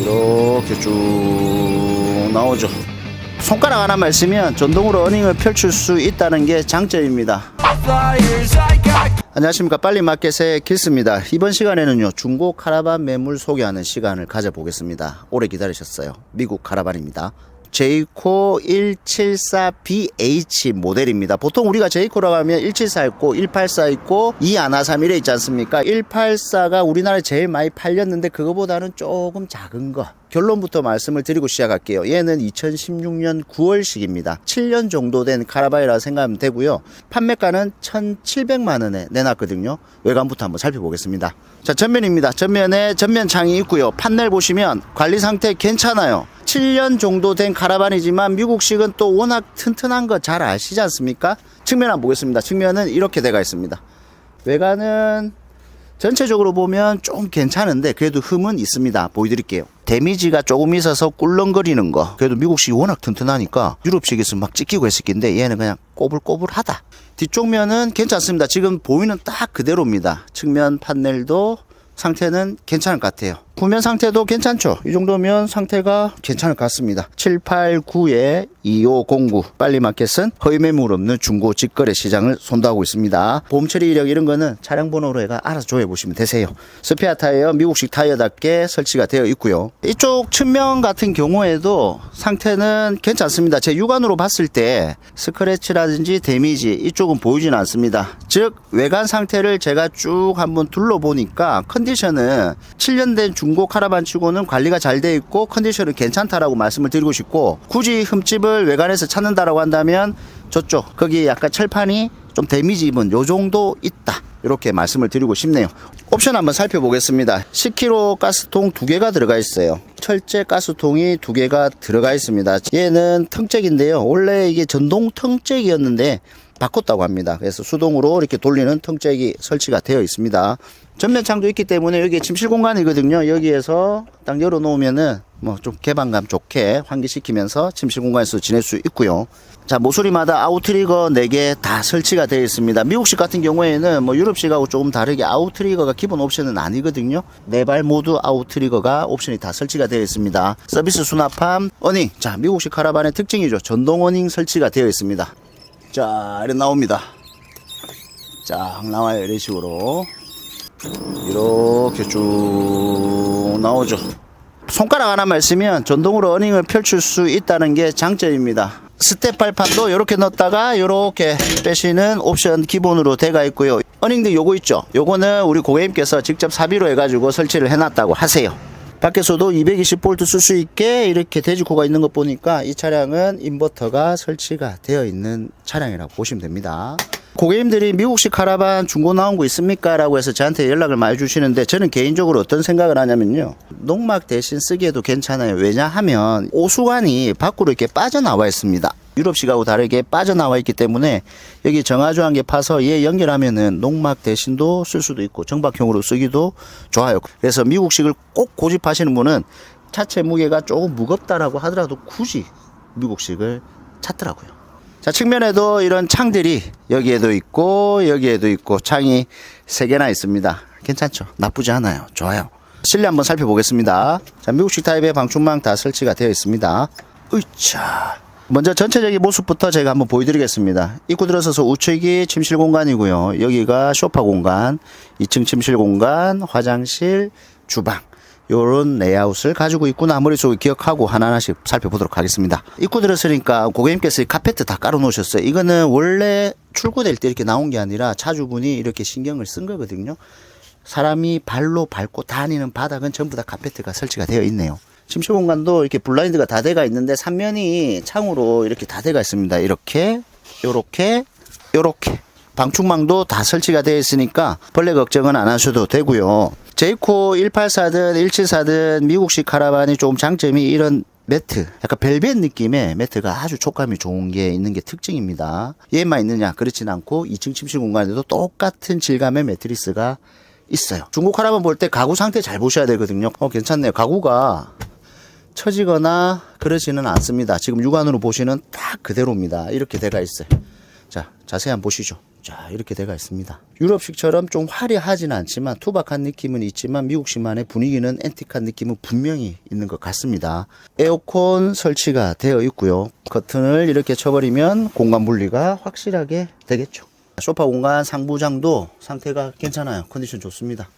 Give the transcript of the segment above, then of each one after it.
이렇게 쭉 나오죠. 손가락 하나만 쓰면 전동으로 어닝을 펼칠 수 있다는 게 장점입니다. 안녕하십니까 빨리 마켓의 길스입니다. 이번 시간에는요 중고 카라반 매물 소개하는 시간을 가져보겠습니다. 오래 기다리셨어요. 미국 카라반입니다. 제이코 174BH 모델입니다. 보통 우리가 제이코라고 하면 174 있고 184 있고 2131에 있지 않습니까? 184가 우리나라에 제일 많이 팔렸는데 그거보다는 조금 작은 거. 결론부터 말씀을 드리고 시작할게요. 얘는 2016년 9월식입니다. 7년 정도 된 카라바이라 생각하면 되고요. 판매가는 1,700만 원에 내놨거든요. 외관부터 한번 살펴보겠습니다. 자, 전면입니다. 전면에 전면 창이 있고요. 판넬 보시면 관리 상태 괜찮아요. 7년 정도 된 카라반이지만 미국식은 또 워낙 튼튼한 거 잘 아시지 않습니까? 측면 한번 보겠습니다. 측면은 이렇게 돼가 있습니다. 외관은 전체적으로 보면 좀 괜찮은데 그래도 흠은 있습니다. 보여드릴게요. 데미지가 조금 있어서 꿀렁거리는 거. 그래도 미국식이 워낙 튼튼하니까 유럽식에서 막 찢기고 했을 낀데 얘는 그냥 꼬불꼬불하다. 뒤쪽 면은 괜찮습니다. 지금 보이는 딱 그대로입니다. 측면 판넬도 상태는 괜찮을 것 같아요. 구면 상태도 괜찮죠? 이 정도면 상태가 괜찮을 것 같습니다. 789에 2509 빨리마켓은 허위 매물 없는 중고 직거래 시장을 손도하고 있습니다. 보험 처리 이력 이런 거는 차량 번호로 해가 알아서 조회 보시면 되세요. 스페어 타이어 미국식 타이어답게 설치가 되어 있고요. 이쪽 측면 같은 경우에도 상태는 괜찮습니다. 제 육안으로 봤을 때 스크래치라든지 데미지 이쪽은 보이진 않습니다. 즉 외관 상태를 제가 쭉 한번 둘러보니까 컨디션은 7년 된 중고 카라반 치고는 관리가 잘 돼 있고 컨디션은 괜찮다라고 말씀을 드리고 싶고 굳이 흠집을 외관에서 찾는다라고 한다면 저쪽 거기 약간 철판이 좀 데미지 입은 요 정도 있다. 이렇게 말씀을 드리고 싶네요. 옵션 한번 살펴보겠습니다. 10kg 가스통 두 개가 들어가 있어요. 철제 가스통이 두 개가 들어가 있습니다. 얘는 텅잭인데요. 원래 이게 전동 텅잭이었는데 바꿨다고 합니다. 그래서 수동으로 이렇게 돌리는 텅잭이 설치가 되어 있습니다. 전면 창도 있기 때문에 여기 침실 공간이거든요. 여기에서 딱 열어놓으면은 뭐 좀 개방감 좋게 환기시키면서 침실 공간에서 지낼 수 있고요. 자, 모서리마다 아웃트리거 4개 다 설치가 되어 있습니다. 미국식 같은 경우에는 뭐 유럽식하고 조금 다르게 아웃트리거가 기본 옵션은 아니거든요. 네 발 모두 아웃트리거가 옵션이 다 설치가 되어 있습니다. 서비스 수납함, 어닝. 자, 미국식 카라반의 특징이죠. 전동 어닝 설치가 되어 있습니다. 자, 이렇게 나옵니다. 쫙 나와요. 이런 식으로. 이렇게 쭉 나오죠. 손가락 하나만 쓰면 전동으로 어닝을 펼칠 수 있다는 게 장점입니다. 스텝 발판도 이렇게 넣었다가 이렇게 빼시는 옵션 기본으로 돼가 있고요. 어닝등 요거 있죠. 요거는 우리 고객님께서 직접 사비로 해가지고 설치를 해놨다고 하세요. 밖에서도 220V 쓸 수 있게 이렇게 돼지코가 있는 것 보니까 이 차량은 인버터가 설치가 되어 있는 차량이라고 보시면 됩니다. 고객님들이 미국식 카라반 중고 나온 거 있습니까? 라고 해서 저한테 연락을 많이 주시는데 저는 개인적으로 어떤 생각을 하냐면요. 농막 대신 쓰기에도 괜찮아요. 왜냐하면 오수관이 밖으로 이렇게 빠져나와 있습니다. 유럽식하고 다르게 빠져나와 있기 때문에 여기 정화조항계 파서 얘 연결하면은 농막 대신도 쓸 수도 있고 정박형으로 쓰기도 좋아요. 그래서 미국식을 꼭 고집하시는 분은 차체 무게가 조금 무겁다라고 하더라도 굳이 미국식을 찾더라고요. 자, 측면에도 이런 창들이 여기에도 있고, 여기에도 있고, 창이 세 개나 있습니다. 괜찮죠? 나쁘지 않아요. 좋아요. 실내 한번 살펴보겠습니다. 자, 미국식 타입의 방충망 다 설치가 되어 있습니다. 으차. 먼저 전체적인 모습부터 제가 한번 보여드리겠습니다. 입구 들어서서 우측이 침실 공간이고요. 여기가 소파 공간, 2층 침실 공간, 화장실, 주방. 요런 레이아웃을 가지고 있구나 머릿속에 기억하고 하나하나씩 살펴보도록 하겠습니다. 입구 들었으니까 고객님께서 이 카페트 다 깔아 놓으셨어요. 이거는 원래 출고될 때 이렇게 나온 게 아니라 차주분이 이렇게 신경을 쓴 거거든요. 사람이 발로 밟고 다니는 바닥은 전부 다 카페트가 설치가 되어 있네요. 침실 공간도 이렇게 블라인드가 다 돼가 있는데 삼면이 창으로 이렇게 다 돼가 있습니다. 이렇게, 요렇게, 요렇게. 방충망도 다 설치가 되어 있으니까 벌레 걱정은 안 하셔도 되고요. 제이코 184든 174든 미국식 카라반이 조금 장점이 이런 매트, 약간 벨벳 느낌의 매트가 아주 촉감이 좋은 게 있는 게 특징입니다. 얘만 있느냐? 그렇진 않고 2층 침실 공간에도 똑같은 질감의 매트리스가 있어요. 중국 카라반 볼 때 가구 상태 잘 보셔야 되거든요. 어, 괜찮네요. 가구가 처지거나 그러지는 않습니다. 지금 육안으로 보시는 딱 그대로입니다. 이렇게 돼가 있어요. 자, 자세히 한번 보시죠. 자, 이렇게 돼가 있습니다. 유럽식처럼 좀 화려하진 않지만 투박한 느낌은 있지만 미국식만의 분위기는 앤틱한 느낌은 분명히 있는 것 같습니다. 에어컨 설치가 되어 있고요. 커튼을 이렇게 쳐버리면 공간 분리가 확실하게 되겠죠. 소파 공간 상부장도 상태가 괜찮아요. 컨디션 좋습니다.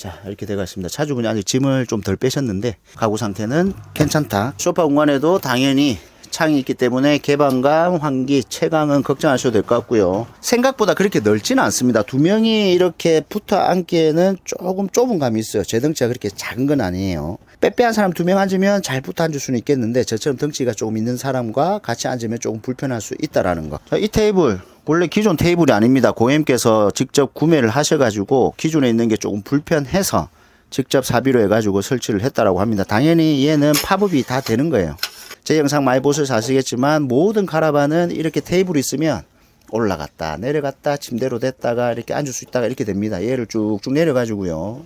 자 이렇게 되어 있습니다 차주 분이 아직 짐을 좀 덜 빼셨는데 가구 상태는 괜찮다 소파 공간에도 당연히 창이 있기 때문에 개방감, 환기, 채광은 걱정하셔도 될 것 같고요. 생각보다 그렇게 넓지는 않습니다. 두 명이 이렇게 붙어 앉기에는 조금 좁은 감이 있어요. 제 덩치가 그렇게 작은 건 아니에요. 빼빼한 사람 두 명 앉으면 잘 붙어 앉을 수는 있겠는데 저처럼 덩치가 조금 있는 사람과 같이 앉으면 조금 불편할 수 있다라는 거. 자, 이 테이블 원래 기존 테이블이 아닙니다. 고객님께서 직접 구매를 하셔가지고 기존에 있는 게 조금 불편해서 직접 사비로 해가지고 설치를 했다라고 합니다. 당연히 얘는 팝업이 다 되는 거예요. 제 영상 많이 보셔서 아시겠지만 모든 카라반은 이렇게 테이블이 있으면 올라갔다 내려갔다 침대로 됐다가 이렇게 앉을 수 있다가 이렇게 됩니다. 얘를 쭉쭉 내려가지고요.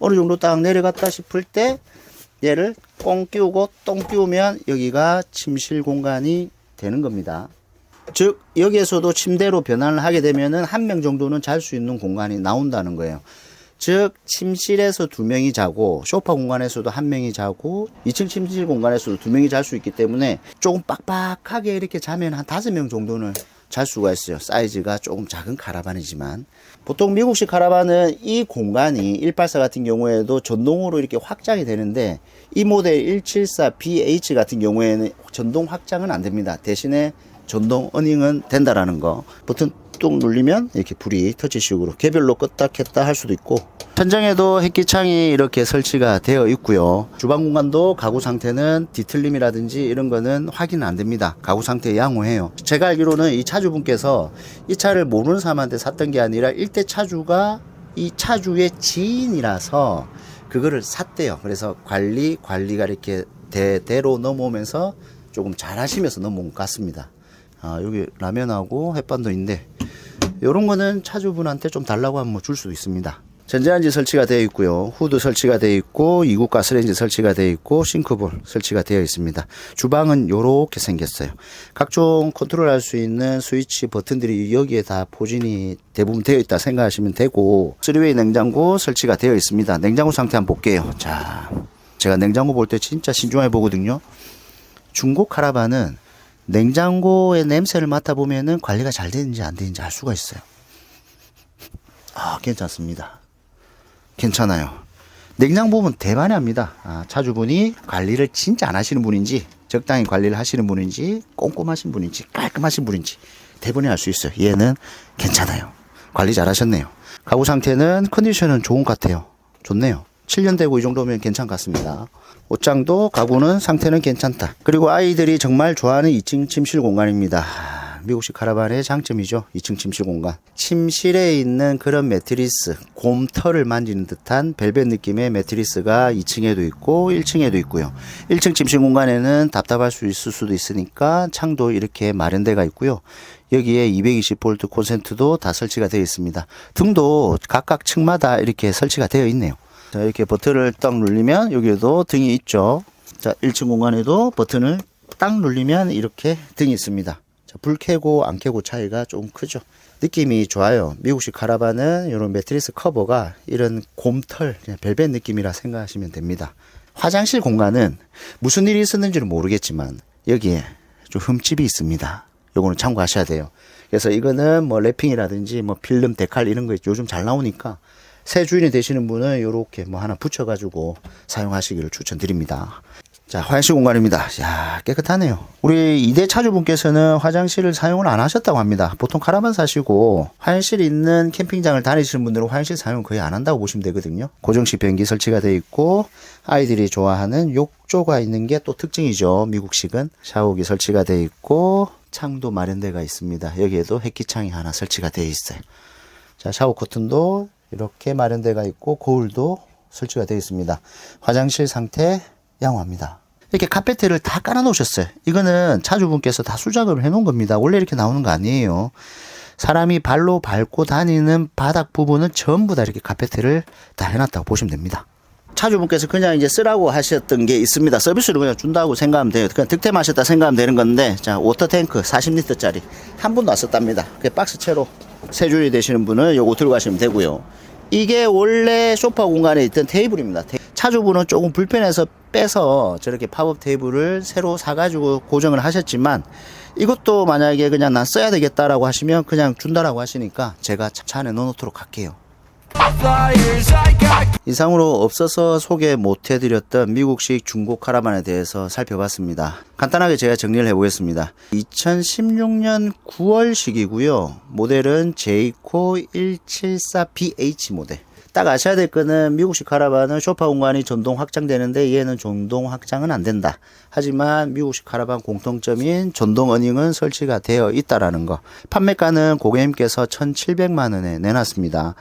어느 정도 딱 내려갔다 싶을 때 얘를 꽁 끼우고 똥 끼우면 여기가 침실 공간이 되는 겁니다. 즉 여기에서도 침대로 변환을 하게 되면은 한 명 정도는 잘 수 있는 공간이 나온다는 거예요. 즉 침실에서 두 명이 자고 소파 공간에서도 한 명이 자고 2층 침실 공간에서도 두 명이 잘 수 있기 때문에 조금 빡빡하게 이렇게 자면 한 다섯 명 정도는 잘 수가 있어요. 사이즈가 조금 작은 카라반이지만 보통 미국식 카라반은 이 공간이 184 같은 경우에도 전동으로 이렇게 확장이 되는데 이 모델 174BH 같은 경우에는 전동 확장은 안 됩니다. 대신에 전동 어닝은 된다라는 거. 버튼 뚝 누르면 이렇게 불이 터치식으로 개별로 껐다 켰다 할 수도 있고 천장에도 햇기창이 이렇게 설치가 되어 있고요. 주방 공간도 가구 상태는 뒤틀림이라든지 이런 거는 확인 안 됩니다. 가구 상태 양호해요. 제가 알기로는 이 차주분께서 이 차를 모르는 사람한테 샀던 게 아니라 일대 차주가 이 차주의 지인이라서 그거를 샀대요. 그래서 관리 관리가 이렇게 대대로 넘어오면서 조금 잘 하시면서 넘어온 것 같습니다. 아, 여기 라면하고 햇반도 있는데 요런 거는 차주분한테 좀 달라고 하면 뭐 줄 수도 있습니다. 전자레인지 설치가 되어 있고요. 후드 설치가 되어 있고 이국 가스레인지 설치가 되어 있고 싱크볼 설치가 되어 있습니다. 주방은 요렇게 생겼어요. 각종 컨트롤할 수 있는 스위치 버튼들이 여기에 다 포진이 대부분 되어 있다 생각하시면 되고 3웨이 냉장고 설치가 되어 있습니다. 냉장고 상태 한번 볼게요. 자, 제가 냉장고 볼 때 진짜 신중하게 보거든요. 중고 카라반은 냉장고의 냄새를 맡아보면은 관리가 잘 되는지 안 되는지 알 수가 있어요. 아, 괜찮습니다. 괜찮아요. 냉장고 보면 대만이 합니다. 아, 차주분이 관리를 진짜 안 하시는 분인지, 적당히 관리를 하시는 분인지, 꼼꼼하신 분인지, 깔끔하신 분인지, 대본이 알 수 있어요. 얘는 괜찮아요. 관리 잘 하셨네요. 가구 상태는 컨디션은 좋은 것 같아요. 좋네요. 7년 되고 이 정도면 괜찮은 것 같습니다. 옷장도 가구는 상태는 괜찮다. 그리고 아이들이 정말 좋아하는 2층 침실 공간입니다. 미국식 카라반의 장점이죠. 2층 침실 공간. 침실에 있는 그런 매트리스, 곰털을 만지는 듯한 벨벳 느낌의 매트리스가 2층에도 있고 1층에도 있고요. 1층 침실 공간에는 답답할 수 있을 수도 있으니까 창도 이렇게 마련되어 있고요. 여기에 220V 콘센트도 다 설치가 되어 있습니다. 등도 각각 층마다 이렇게 설치가 되어 있네요. 자, 이렇게 버튼을 딱 누르면 여기에도 등이 있죠. 자, 1층 공간에도 버튼을 딱 누르면 이렇게 등이 있습니다. 자, 불 켜고 안 켜고 차이가 좀 크죠. 느낌이 좋아요. 미국식 카라반은 이런 매트리스 커버가 이런 곰털, 벨벳 느낌이라 생각하시면 됩니다. 화장실 공간은 무슨 일이 있었는지는 모르겠지만 여기에 좀 흠집이 있습니다. 요거는 참고하셔야 돼요. 그래서 이거는 뭐 랩핑이라든지 뭐 필름 데칼 이런 거 요즘 잘 나오니까 새 주인이 되시는 분은 이렇게 뭐 하나 붙여가지고 사용하시기를 추천드립니다. 자, 화장실 공간입니다. 야, 깨끗하네요. 우리 이대 차주분께서는 화장실을 사용을 안 하셨다고 합니다. 보통 카라반 사시고 화장실 있는 캠핑장을 다니시는 분들은 화장실 사용 거의 안 한다고 보시면 되거든요. 고정식 변기 설치가 되어 있고 아이들이 좋아하는 욕조가 있는 게 또 특징이죠. 미국식은 샤워기 설치가 되어 있고 창도 마련되어 있습니다. 여기에도 햇기창이 하나 설치가 되어 있어요. 자, 샤워 커튼도 이렇게 마련되어 있고 거울도 설치가 되어 있습니다. 화장실 상태 양호합니다. 이렇게 카페트를 다 깔아 놓으셨어요. 이거는 차주분께서 다 수작업을 해 놓은 겁니다. 원래 이렇게 나오는 거 아니에요. 사람이 발로 밟고 다니는 바닥 부분은 전부 다 이렇게 카페트를 다 해놨다고 보시면 됩니다. 차주분께서 그냥 이제 쓰라고 하셨던 게 있습니다. 서비스로 그냥 준다고 생각하면 돼요. 그냥 득템하셨다 생각하면 되는 건데, 자, 워터탱크 40리터짜리 한 분도 안 썼답니다. 그 박스 채로 세 줄이 되시는 분은 요거 들고 가시면 되고요. 이게 원래 소파 공간에 있던 테이블입니다. 테- 차주분은 조금 불편해서 빼서 저렇게 팝업 테이블을 새로 사가지고 고정을 하셨지만 이것도 만약에 그냥 난 써야 되겠다라고 하시면 그냥 준다라고 하시니까 제가 차- 차 안에 넣어놓도록 할게요. 이상으로 없어서 소개 못 해드렸던 미국식 중고 카라반에 대해서 살펴봤습니다. 간단하게 제가 정리를 해보겠습니다. 2016년 9월식이고요. 모델은 제이코 174BH 모델. 딱 아셔야 될 거는 미국식 카라반은 쇼파 공간이 전동 확장되는데 얘는 전동 확장은 안 된다. 하지만 미국식 카라반 공통점인 전동 어닝은 설치가 되어 있다라는 거. 판매가는 고객님께서 1,700만 원에 내놨습니다.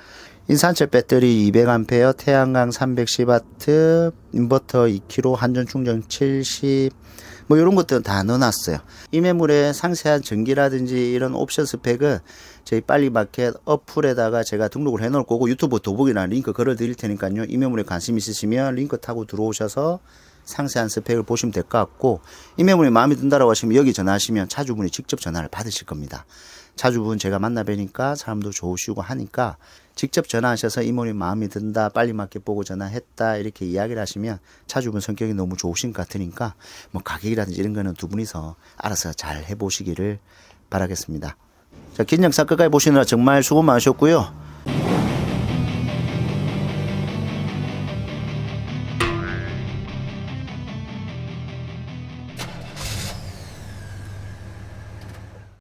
인산철 배터리 200A, 태양광 310W, 인버터 2kg, 한전 충전 70, 뭐 이런 것들은 다 넣어놨어요. 이 매물에 상세한 전기라든지 이런 옵션 스펙은 저희 빨리마켓 어플에다가 제가 등록을 해놓을 거고 유튜브 더보기나 링크 걸어 드릴 테니까요. 이 매물에 관심 있으시면 링크 타고 들어오셔서 상세한 스펙을 보시면 될 것 같고 이 매물이 마음에 든다라고 하시면 여기 전화하시면 차주분이 직접 전화를 받으실 겁니다. 차주분 제가 만나 뵈니까 사람도 좋으시고 하니까 직접 전화하셔서 이모님 마음에 든다 빨리 맞게 보고 전화했다 이렇게 이야기를 하시면 차주분 성격이 너무 좋으신 것 같으니까 뭐 가격이라든지 이런 거는 두 분이서 알아서 잘 해보시기를 바라겠습니다. 자, 긴 영상 끝까지 보시느라 정말 수고 많으셨고요.